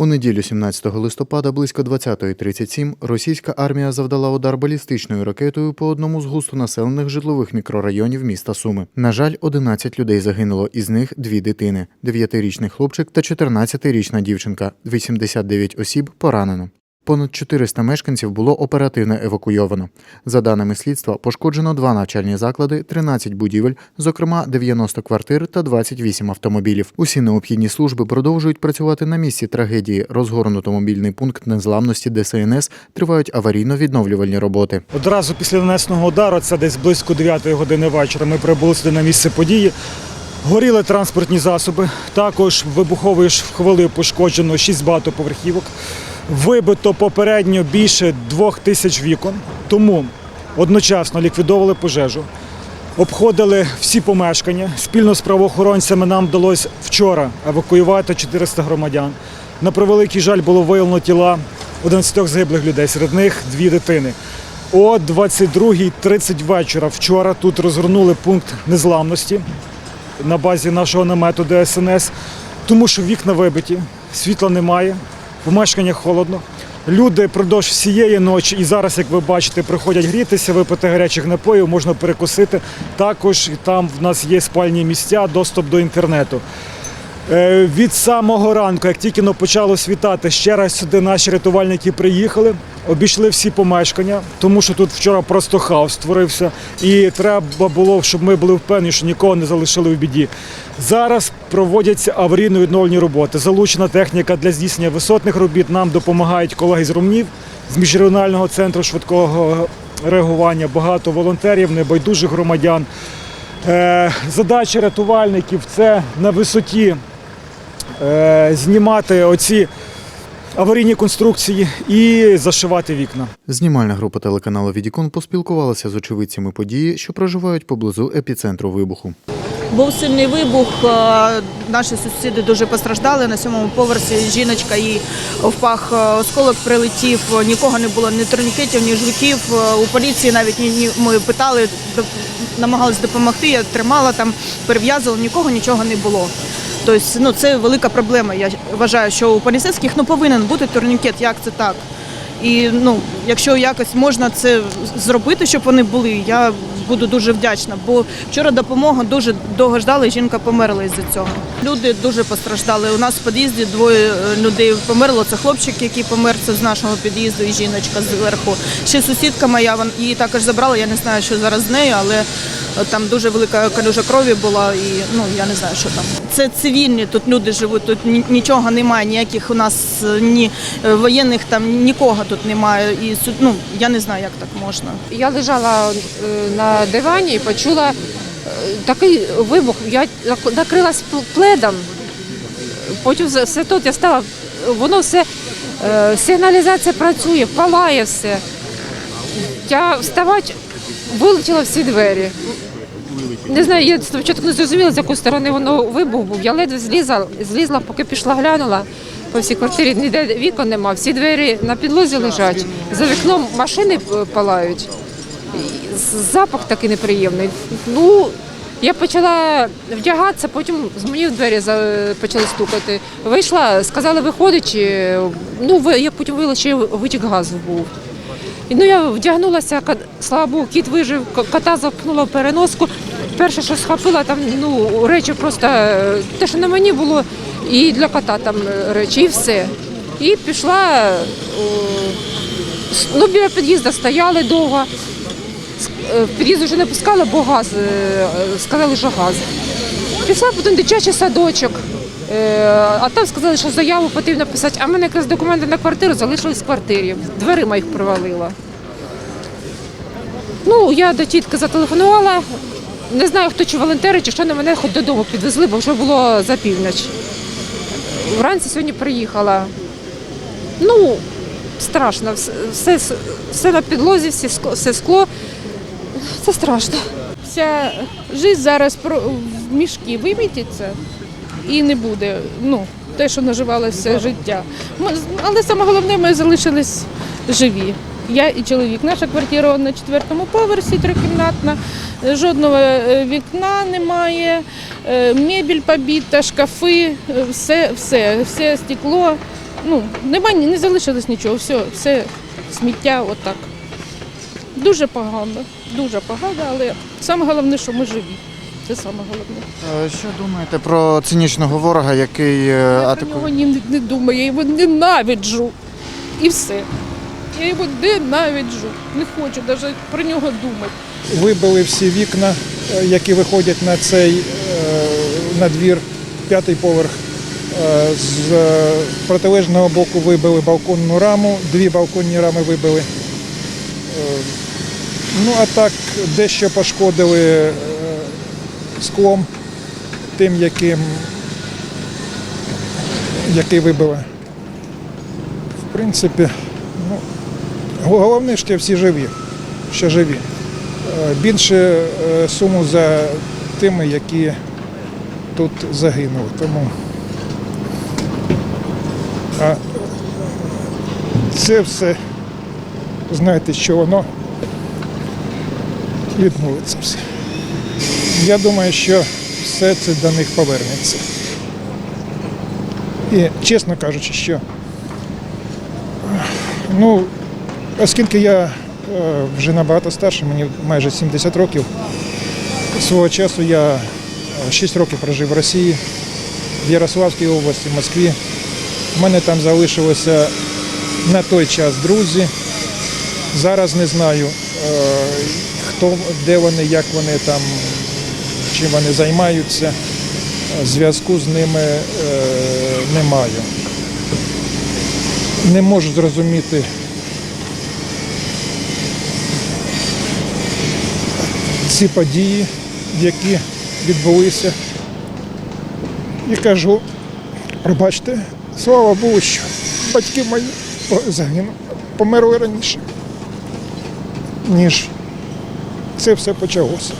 У неділю 17 листопада близько 20.37 російська армія завдала удар балістичною ракетою по одному з густонаселених житлових мікрорайонів міста Суми. На жаль, 11 людей загинуло, із них дві дитини: 9-річний хлопчик та 14-річна дівчинка. 89 осіб поранено. Понад 400 мешканців було оперативно евакуйовано. За даними слідства, пошкоджено два навчальні заклади, 13 будівель, зокрема 90 квартир та 28 автомобілів. Усі необхідні служби продовжують працювати на місці трагедії. Розгорнуто мобільний пункт незламності ДСНС тривають аварійно-відновлювальні роботи. Одразу після нанесеного удару, це десь близько 9 години вечора, ми прибули сюди на місце події. Горіли транспортні засоби. Також вибуховою хвилею пошкоджено 6 багатоповерхівок. Вибито попередньо більше двох тисяч вікон. Тому одночасно ліквідовували пожежу. Обходили всі помешкання. Спільно з правоохоронцями нам вдалося вчора евакуювати 400 громадян. На превеликий жаль було виявлено тіла 11 загиблих людей, серед них дві дитини. О 22.30 вечора вчора тут розгорнули пункт незламності на базі нашого намету ДСНС, тому що вікна вибиті, світла немає, в мешканнях холодно. Люди впродовж всієї ночі і зараз, як ви бачите, приходять грітися, випити гарячих напоїв, можна перекусити. Також там в нас є спальні місця, доступ до інтернету. Е, Від самого ранку, як тільки почало світати, ще раз сюди наші рятувальники приїхали, обійшли всі помешкання, тому що тут вчора просто хаос створився, і треба було, щоб ми були впевнені, що нікого не залишили в біді. Зараз проводяться аварійно-відновлені роботи. Залучена техніка для здійснення висотних робіт. Нам допомагають колеги з Румнів, з міжрегіонального центру швидкого реагування, багато волонтерів, небайдужих громадян. Е, Задача рятувальників це на висоті знімати оці аварійні конструкції і зашивати вікна. Знімальна група телеканалу Відікон поспілкувалася з очевидцями події, що проживають поблизу епіцентру вибуху. Був сильний вибух. е, Наші сусіди дуже постраждали. На сьомому поверсі жіночка їй в пах е, осколок прилетів. Нікого не було ні турнікетів, ні жгутів. Е, У поліції навіть ні, ми питали, намагалися допомогти. Я тримала там, перев'язувала, нікого нічого не було. Тобто, ну це велика проблема. Я вважаю, що у поліцейських ну повинен бути турнікет. Як це так? І ну, якщо якось можна це зробити, щоб вони були, я буду дуже вдячна. Бо вчора допомога дуже довго ждали, і жінка померла із-за цього. Люди дуже постраждали. У нас в під'їзді двоє е, людей померло. Це хлопчик, який помер це з нашого під'їзду, і жіночка зверху. Ще сусідка моя, її також забрала. Я не знаю, що зараз з нею, але там дуже велика калюжа крові була, і ну я не знаю, що там. Це цивільні, тут люди живуть, тут нічого немає, ніяких у нас е, ні е, воєнних там нікого тут немає. І ну я не знаю, як так можна. Я лежала е, на дивані і почула такий вибух. Я нак- накрилась пледом. Потім все- тут я стала, воно все, сигналізація працює, палає все. Я вставати, вилетіла всі двері. Не знаю, я спочатку не зрозуміла, з якої сторони воно вибух був. Я ледве злізла, злізла, поки пішла глянула. По всій квартирі ніде вікон нема, всі двері на підлозі лежать. За вікном машини е, палають. Запах такий неприємний. Ну, я почала вдягатися, потім з мені в двері почали стукати. Вийшла, сказали, виходить, ну ви- як потім виявилося, що витік газу був. Ну я вдягнулася, слава Богу, кіт вижив, кота запхнула в переноску. Перше, що схопила, там ну, речі просто е, те, що на мені було, і для кота там е, речі, і все. І пішла, ну, біля під'їзду стояли довго. Е, під'їзд вже не пускали, бо газ, е, е, сказали, що газ. Пішла потім дитячий садочок. Е, А там сказали, що заяву потрібно писати, а в мене якраз документи на квартиру залишились в квартирі. Дверима їх провалила. Ну, я до тітки зателефонувала. Не знаю, хто чи волонтери, чи що на мене хоч додому підвезли, бо вже було за північ. Вранці сьогодні приїхала. Ну, страшно. Все, все, на підлозі, все скло, все скло. Це страшно. вся життя зараз в мішки вимітиться і не буде. Ну, те, що наживалося життя. Ми, але саме головне, ми залишились живі. Я і чоловік. Наша квартира на четвертому поверсі, трикімнатна, жодного е, вікна немає, е, мебель побита, шкафи, е, все, все, все стекло. Ну, нема, не залишилось нічого, все, все сміття отак. Дуже погано, дуже погано, але саме головне, що ми живі. Це саме головне. Що думаєте про цинічного ворога, який Я про нього ні, не думаю, я його ненавиджу. І все. Я його ненавиджу. Не хочу навіть про нього думати. вибили всі вікна, е, які виходять на цей е, на двір, п'ятий поверх. Е, З протилежного боку вибили балконну раму, дві балконні рами вибили. Ну а так дещо пошкодили склом тим, яким який вибили. В принципі, ну, головне, що всі живі, що живі. Е, більше е, суму за тими, які тут загинули. Тому а це все, знаєте, що воно відмовиться все. Я думаю, що все це до них повернеться. І чесно кажучи, що ну, оскільки я е, вже набагато старший, мені майже 70 років. Свого часу я 6 років прожив в Росії, в Ярославській області, в Москві. У мене там залишилося на той час друзі. Зараз не знаю, е, хто, де вони, як вони там, чим вони займаються. Зв'язку з ними е, не маю. Не можу зрозуміти, ці події, які відбулися. І кажу, пробачте, слава Богу, що батьки мої загинули, померли раніше, ніж це все почалося.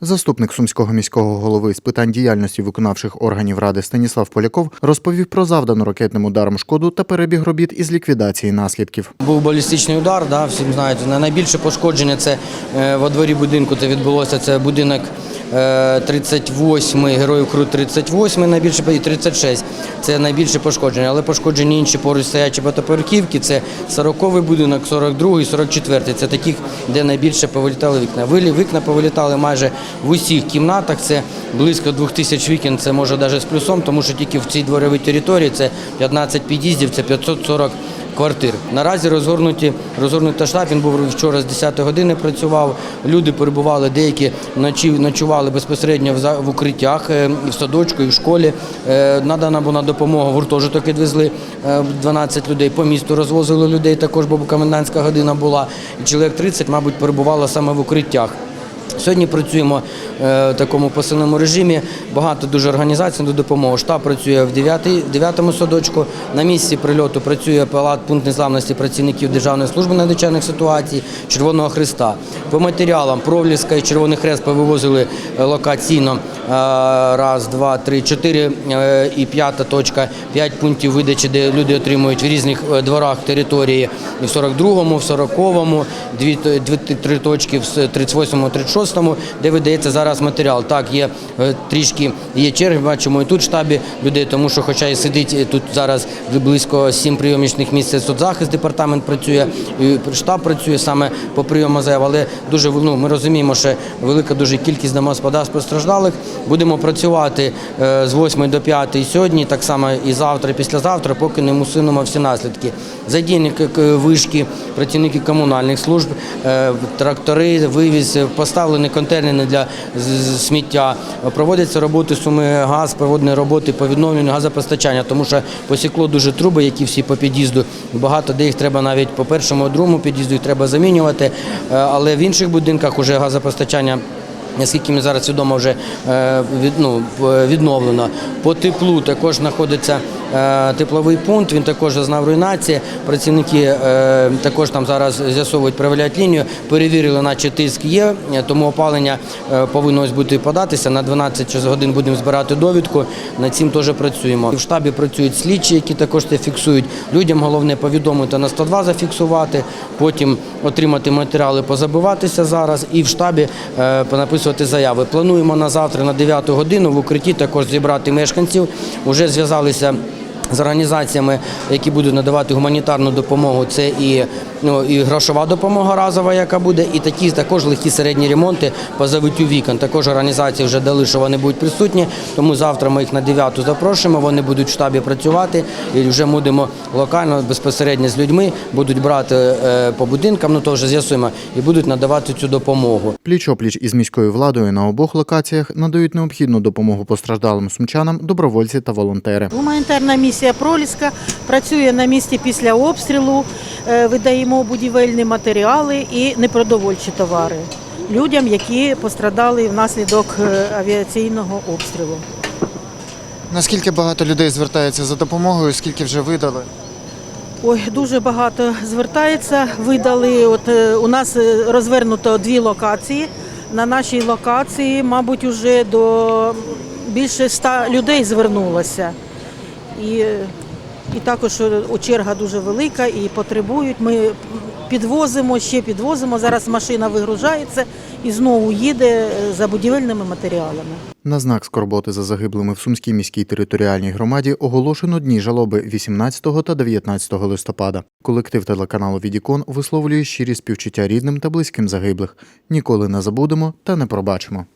Заступник сумського міського голови з питань діяльності виконавчих органів ради Станіслав Поляков розповів про завдану ракетним ударом шкоду та перебіг робіт із ліквідації наслідків. Був балістичний удар, да, всім знають. На- Найбільше пошкодження це е, во дворі будинку. Це відбулося. Це будинок е, 38, героїв Кру 38, найбільше і 36. Це найбільше пошкодження. Але пошкоджені інші поруч стоячі багатоповерхівки. Це 40-й будинок, 42-й, 44-й. Це таких, де найбільше повилітали вікна. Вилі- Вікна повилітали майже в усіх кімнатах. Це близько 2000 вікон. Це може навіть з плюсом, тому що тільки в цій дворовій території це 15 під'їздів, це 540 квартир. Наразі розгорнуті розгорнутий штаб. Він був вчора з 10 години. Працював. Люди перебували, деякі ночували безпосередньо в укриттях е, в садочку, і в школі. Е, Надана була допомога. Гуртожиток відвезли е, 12 людей. По місту розвозили людей. Також бо комендантська година була. І чоловік 30, мабуть, перебувало саме в укриттях. Сьогодні працюємо е, в такому посиленому режимі. Багато дуже організацій до допомоги. Штаб працює в 9 му садочку. На місці прильоту працює палат пункт незламності працівників Державної служби надзвичайних ситуацій Червоного Христа. По матеріалам Провлівська і Червоний Хрест повивозили е, локаційно е, раз, два, три, чотири і п'ята точка, п'ять пунктів видачі, де люди отримують в різних дворах території. В 42-му, в 40-му, дві три точки в 38-му, 36-му, де видається зараз матеріал. Так, є е, трішки є черги, бачимо і тут в штабі людей, тому що, хоча і сидить е, тут зараз близько сім прийомічних місць, соцзахист департамент працює, і штаб працює саме по прийому заяв, але дуже ну, ми розуміємо, що велика дуже кількість домогосподарств постраждалих. Будемо працювати е, з 8 до 5 сьогодні, так само і завтра, і післязавтра, поки не усунемо всі наслідки. Задійні вишки, працівники комунальних служб, трактори, вивіз, е, поставлені контейнери для сміття. Проводяться роботи суми газ, проводні роботи по відновленню газопостачання, тому що посікло дуже труби, які всі по під'їзду. Багато де їх треба навіть по першому, другому під'їзду їх треба замінювати. Е, Але в інших будинках вже газопостачання Наскільки мені зараз відомо, вже е, ну, е, відновлено. По теплу також знаходиться е, тепловий пункт. Він також зазнав руйнації. Працівники також там зараз з'ясовують, проявляють лінію. Перевірили, наче тиск є, тому опалення повинно ось бути податися. На 12 годин будемо збирати довідку. Над цим теж працюємо. В штабі працюють слідчі, які також це фіксують. Людям головне повідомити на 102 зафіксувати, потім отримати матеріали, позабиватися зараз і в штабі е, понаписувати заяви. Плануємо на завтра на 9 годину в укритті також зібрати мешканців. Уже зв'язалися з організаціями, які будуть надавати гуманітарну допомогу. Це і, ну, і грошова допомога разова, яка буде, і такі також легкі середні ремонти по завиттю вікон. Також організації вже дали, що вони будуть присутні. Тому завтра ми їх на 9 запрошуємо. Вони будуть в штабі працювати і вже будемо локально безпосередньо з людьми, будуть брати е, по будинкам, ну то вже з'ясуємо, і будуть надавати цю допомогу. Пліч-опліч із міською владою на обох локаціях надають необхідну допомогу постраждалим сумчанам добровольці та волонтери. Гуманітарна місія Проліска працює на місці після обстрілу, е, видаємо будівельні матеріали і непродовольчі товари людям, які пострадали внаслідок е, авіаційного обстрілу. Наскільки багато людей звертається за допомогою, скільки вже видали? Ой, дуже багато звертається. Видали. От е, у нас розвернуто дві локації. На нашій локації, мабуть, уже до більше ста людей звернулося. І, і також е, черга дуже велика і потребують. Ми підвозимо, ще підвозимо. Зараз машина вигружається і знову їде е, за будівельними матеріалами. На знак скорботи за загиблими в Сумській міській територіальній громаді оголошено дні жалоби 18 та 19 листопада. Колектив телеканалу Відікон висловлює щирі співчуття рідним та близьким загиблих. Ніколи не забудемо та не пробачимо.